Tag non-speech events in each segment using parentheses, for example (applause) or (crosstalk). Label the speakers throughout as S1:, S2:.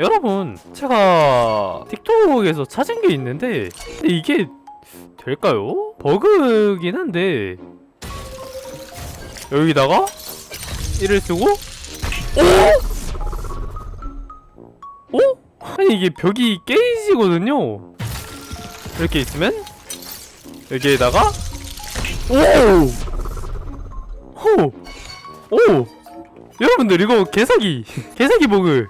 S1: 여러분 제가 틱톡에서 찾은 게 있는데 근데 이게 될까요? 버그긴 한데 여기다가 이를 쓰고 오? 오? 아니 이게 벽이 깨지거든요 이렇게 있으면 여기에다가 오! 호! 오! 여러분들 이거 개사기 (laughs) 개사기 버그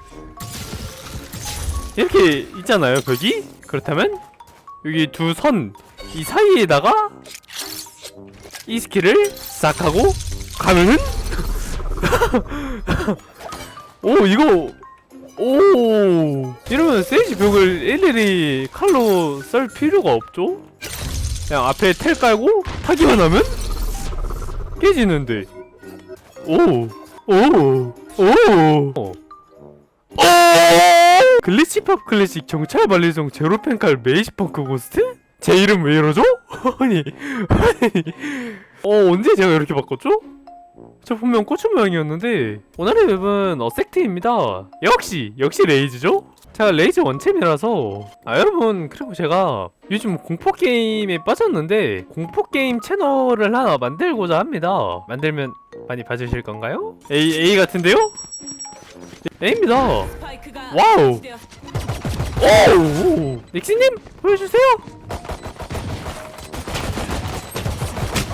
S1: 이렇게 있잖아요 벽이 그렇다면? 여기 두 선 이 사이에다가 이 스킬을 싹 하고 가면은? (laughs) 오 이거 오! 이러면 세이지 벽을 일일이 칼로 썰 필요가 없죠? 그냥 앞에 텔 깔고 타기만 하면? 깨지는데. 오오오! 오. 오. 글리치팝 클래식 경찰 발리종 제로펜칼 메이시펑크 고스트? 제 이름 왜 이러죠? (laughs) 아니 아니 어 언제 제가 이렇게 바꿨죠? 저 분명 고추 모양이었는데 오늘의 맵은 어섹트입니다 역시 역시 레이즈죠? 제가 레이즈 원챔이라서 아 여러분 그리고 제가 요즘 공포게임에 빠졌는데 공포게임 채널을 하나 만들고자 합니다 만들면 많이 봐주실 건가요? A, A 같은데요? A입니다 와우. 오! 닉시님 보여주세요.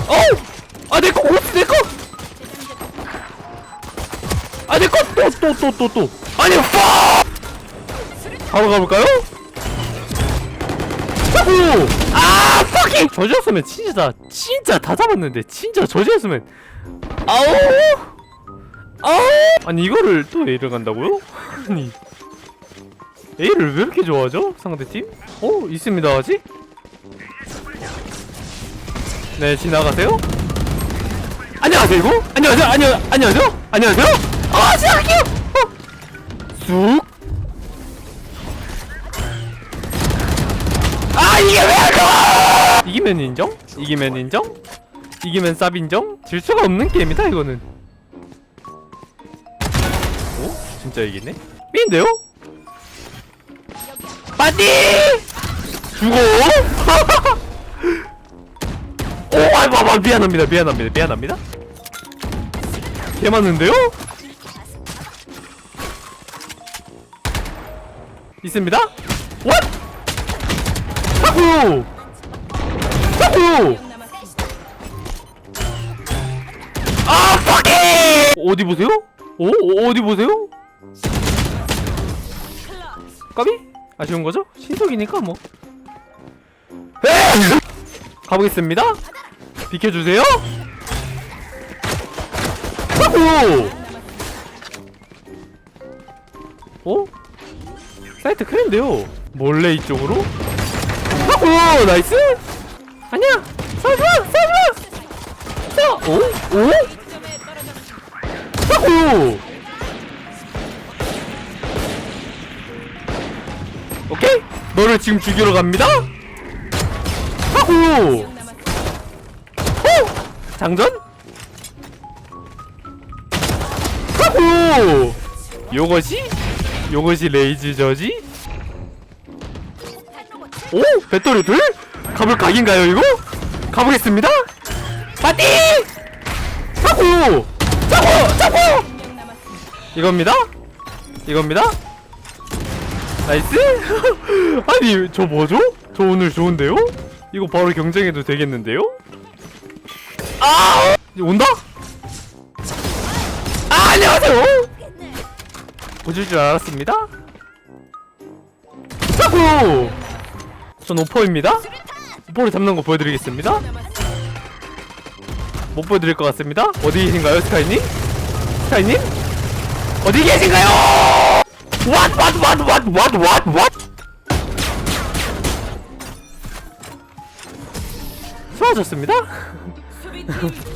S1: 어! 아 내거 고스 내거. 아 내거 또또 또 또 또. 아니 파! 바로 가볼까요? 오! 아 fucking! 저지였으면 진짜 다 진짜 다 잡았는데 진짜 저지였으면 아우 아우 아니 이거를 또 A를 간다고요? (laughs) 아니 A를 왜 이렇게 좋아하죠? 상대팀? 어? 있습니다 아직? 네 지나가세요 안녕하세요 이거? 안녕하세요 안녕 안녕하세요 안녕하세요 아 지나갈게요 어. 쑥아 이게 왜 가? 이기면 인정? 이기면 인정? 이기면 쌉 인정? 질 수가 없는 게임이다 이거는 오? 진짜 이기네? B인데요? 빠디! 죽어! 오, (laughs) 아, 봐, 봐, 미안합니다, 미안합니다, 미안합니다. 개 맞는데요? 있습니다? 왓!
S2: 명 남았습니다.
S1: 아, fucking! 어디 보세요? 오, 어, 어디 보세요? 까비? 아쉬운 거죠? 신속이니까 뭐. 에이! 가보겠습니다. 비켜주세요. 아구! 어? 사이트 큰인데요. 몰래 이쪽으로? 아구! 나이스! 아니야! 쏴줘! 쏴줘! 쏴! 오? 오?
S2: 이
S1: 오케이? 너를 지금 죽이러 갑니다. 하고! 호! 장전? 하고! 요것이? 요것이 레이즈 저지? 오! 배터리 둘? 가볼 각인가요 이거? 가보겠습니다. 파티! 하고!
S2: 명 남았습니다.
S1: 이겁니다. 이겁니다. 나이스. (laughs) 아니 저 뭐죠? 저 오늘 좋은데요? 이거 바로 경쟁해도 되겠는데요? 아! 온다? 아 안녕하세요. 보실 줄 알았습니다. 자꾸. 전 오퍼입니다. 오퍼를 잡는 거 보여드리겠습니다. 못 보여드릴 것 같습니다. 어디 계신가요, 스카이님? 스카이님? 어디 계신가요? What, what, what, what, what, what, what? 수고하셨습니다. (laughs)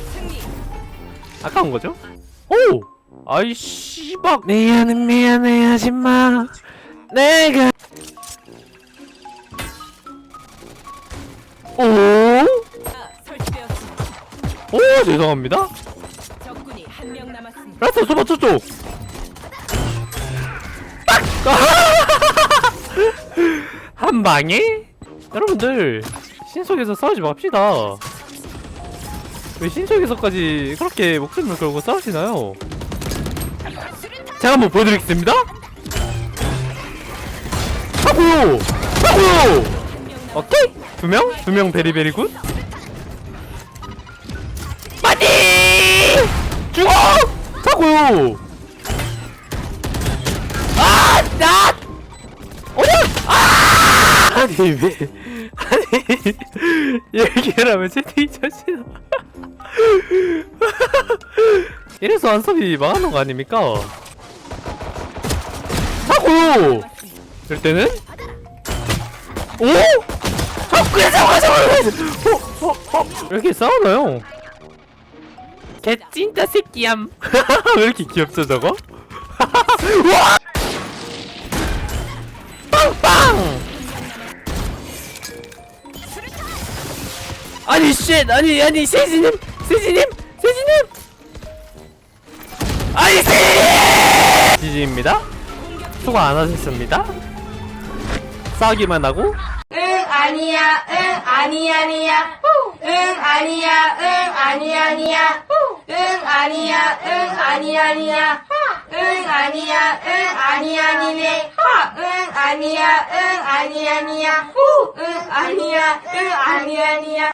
S1: 아까운 거죠? 오! 아이 씨박 미안해 미안해 하지마 내가 오? 오 죄송합니다. 라스트! 아하! (laughs) 한 방에? 여러분들 신속에서 싸우지 맙시다 왜 신속에서까지 그렇게 목숨을 걸고 싸우시나요? 제가 한번 보여드리겠습니다 하고요! 하고요! 오케이! 두 명? 두 명 베리베리 굿? 많이! 죽어! 하고요! 아! 나! 어려! 아! 아니 왜 아니 하면 채팅이 쳐지나 이래서 한섭이 망하는 거 아닙니까? 하고 이럴 때는 오? 아 그래 잡아 잡아 어, 어, 어. 왜 이렇게 싸우나요? 개찐따 새끼얌 (laughs) 왜 이렇게 귀엽죠 저거? (laughs) 와! 아니 쉣 아니 아니 세지님 세지님 세지님! 아니 세지님! 지지입니다. 수고 안 하셨습니다. 싸우기만 하고.
S3: 응 아니야 응 아니 아니야. 응 아니야 응 아니 아니야. 응 아니야 응 아니 아니야. 응 아니야 응 아니 아니네. 응 아니야 응 아니 아니야. 응 아니야 응 아니 아니야